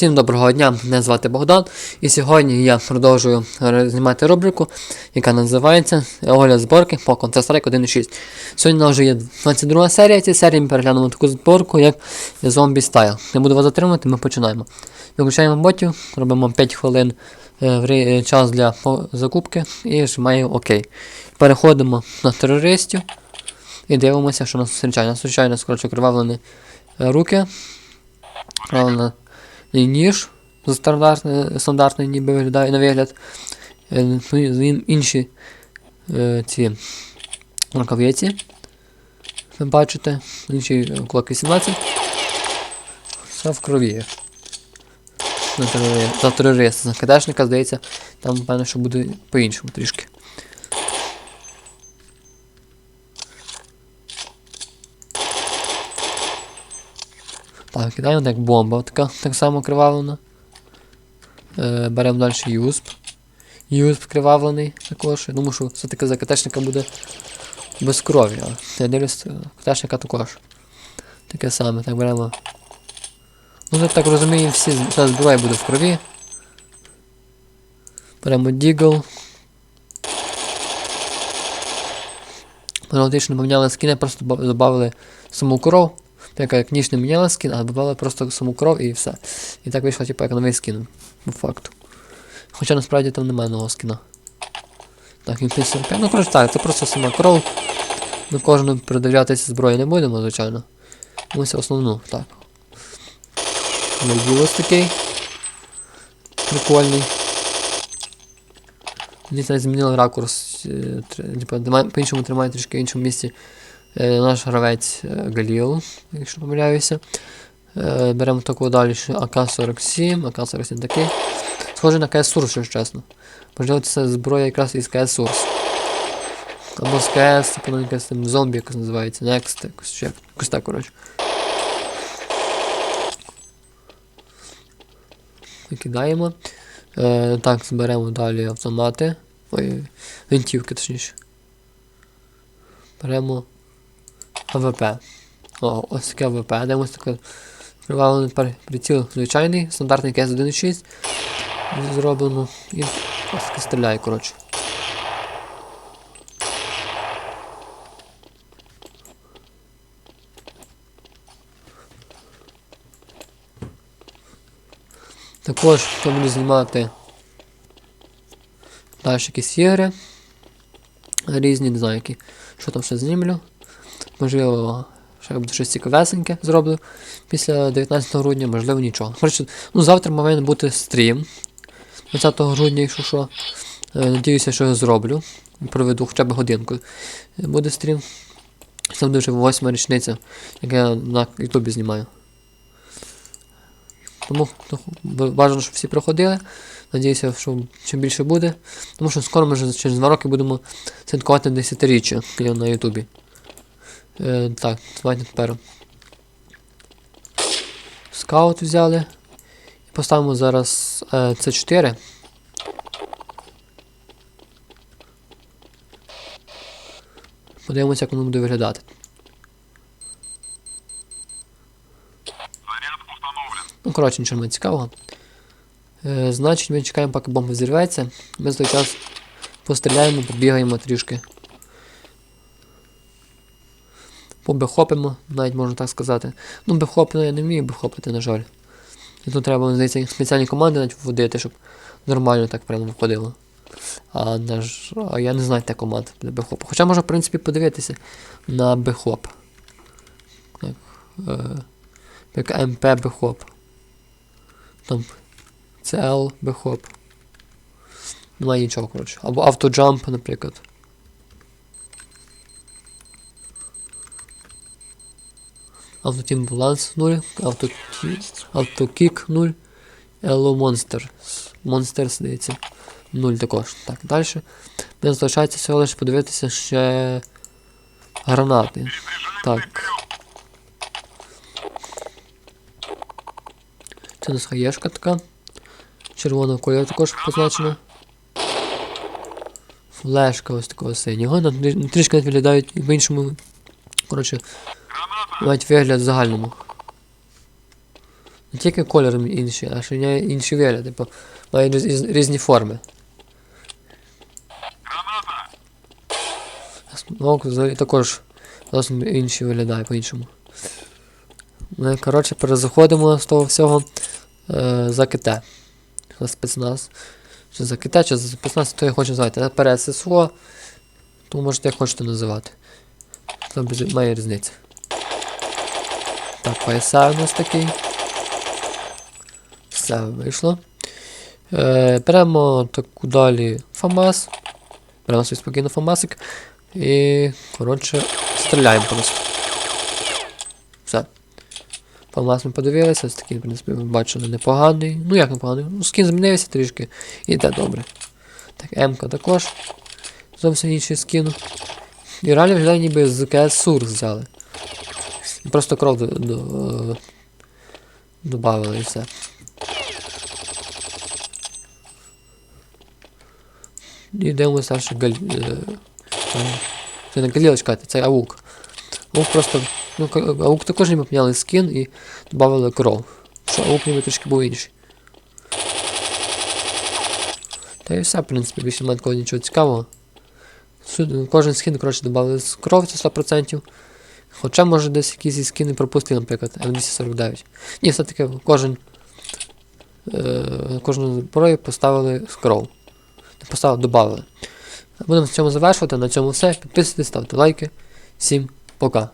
Всім доброго дня, мене звати Богдан, і сьогодні я продовжую знімати рубрику, яка називається Огляд зборки по Counter-Strike 1.6. Сьогодні вже є 22 серія. Цієї серії ми переглянемо таку зборку, як Zombie Style. Не буду вас затримувати, ми починаємо. Виключаємо ботів, робимо 5 хвилин е, е, час для закупки і жмаю ОК. Переходимо на терористів і дивимося, що нас зустрічає. Нас зустрічає нас, кривавлені е, руки. Правильно, ніж стандартний, стандартний ніби виглядає на вигляд. Е, ну, з ін- інші е, ці рукавиці. Ви бачите, інші е, кулак 18. Все в крові. За терориста, за кадешника, здається, там певно, що буде по-іншому трішки. Так, кидаємо як бомба, така так само кривавлена. Е, беремо далі юсп. Юсп кривавлений також. Я думаю, що все-таки за КТшника буде без крові. Я дивлюсь, е, КТшника також. Таке саме, так беремо. Ну, я так розумію, всі, вся зброя буде в крові. Беремо Дігл. Аналогічно поміняли скини, просто додали саму кров. Так як ніж не міняла скін, а додали просто саму кров і все. І так вийшло, типу, як новий скін, по факту. Хоча насправді там немає нового скіна. Так, він 45. Ну, коротше так, це просто сама кров. Ми кожному передивлятися зброї не будемо, звичайно. Ось основну, так. Найді такий. Прикольний. Мені навіть змінили ракурс. е, тримає- по-іншому тримає трішки в іншому місці наш гравець е, Галіл, якщо помиляюся. Е, беремо таку далі ще АК-47, АК-47 такий. Схоже на КС Сурс, якщо чесно. Можливо, це зброя якраз із КС Сурс. Або з КС, типу, ну, якась там зомбі якось називається, Next, якось, ще, якось так, коротше. Викидаємо. Е, так, зберемо далі автомати. Ой, гвинтівки, точніше. Беремо АВП. О, ось таке АВП. Дивимось таке привалений приціл звичайний, стандартний КС 1.6. Зроблено. І ось таки стріляє, коротше. Також я буду знімати далі якісь ігри. Різні, які. Що там ще знімлю. Можливо, ще буде щось цікавесеньке зроблю після 19 грудня, можливо, нічого. Коротше, ну завтра має бути стрім. 20 грудня, якщо що. Е, Надіюся, що я зроблю. Проведу хоча б годинку. Буде стрім. Це буде вже восьма річниця, як я на Ютубі знімаю. Тому ну, бажано, щоб всі приходили. Надіюся, що чим більше буде. Тому що скоро ми вже через два роки будемо святкувати десятиріччя я на Ютубі. Е, так, давайте тепер. Скаут взяли. І поставимо зараз е, C4. Подивимося, як воно буде виглядати. Ну, коротше, нічого не цікавого. Е, значить, ми чекаємо, поки бомба зірветься. Ми за той час постріляємо, побігаємо трішки. Побехопимо, навіть можна так сказати. Ну, бехоп я не вмію бехопити, на жаль. І тут треба, здається, спеціальні команди навіть вводити, щоб нормально так прямо виходило. А, на ж... а я не знаю те команд для бехопу. Хоча можна, в принципі, подивитися на бехоп. Як, е, як МП бехоп. Там CL бехоп. Немає нічого, коротше. Або автоджамп, наприклад. Автотім баланс 0, автокік 0, Hello Monster. Monster, здається. 0 також. Так, далі. Мені залишається всього лише подивитися ще гранати. Так. Це у нас хаєшка така. Червоного кольору також позначена. Флешка ось такого синього. Трішки навіть виглядають в іншому. Коротше, мають вигляд в загальному. Не тільки кольор інший, а ще й інші вигляд, типу, має різ- різ- різні форми. Смок також зовсім інший виглядає по-іншому. Ми, коротше, перезаходимо з того всього е, за КТ. За спецназ. Чи за КТ, чи за спецназ, то я хочу назвати. Наперед ССО, то можете як хочете називати. Це має різниця. Так, пояса у нас такий. Все вийшло. Е, беремо таку далі ФАМАС. Беремо собі спокійно ФАМАСик. І, коротше, стріляємо просто. Все. ФАМАС ми подивилися, ось такий, в принципі, ви бачили, непоганий. Ну як непоганий? Ну, скін змінився трішки. І йде добре. Так, М-ка також. Зовсім інший скін. І реально виглядає ніби з КС Сурс взяли. Просто кров до, до, добавили і все. І дивимося, що галь... е, Це не галіла чекайте, це аук. Аук просто. Ну, аук також ніби поміняли скін і додали кров. Що аук ніби трішки був інший. Та і все, в принципі, більше немає нічого цікавого. Кожен скін, коротше, додали кров, це 100%. Хоча, може, десь якісь скини пропустили, наприклад, М249. Ні, все-таки кожен. Е, кожну зброю поставили скрол. Не поставили, додали. Будемо на цьому завершувати. На цьому все. Підписуйтесь, ставте лайки. Всім пока.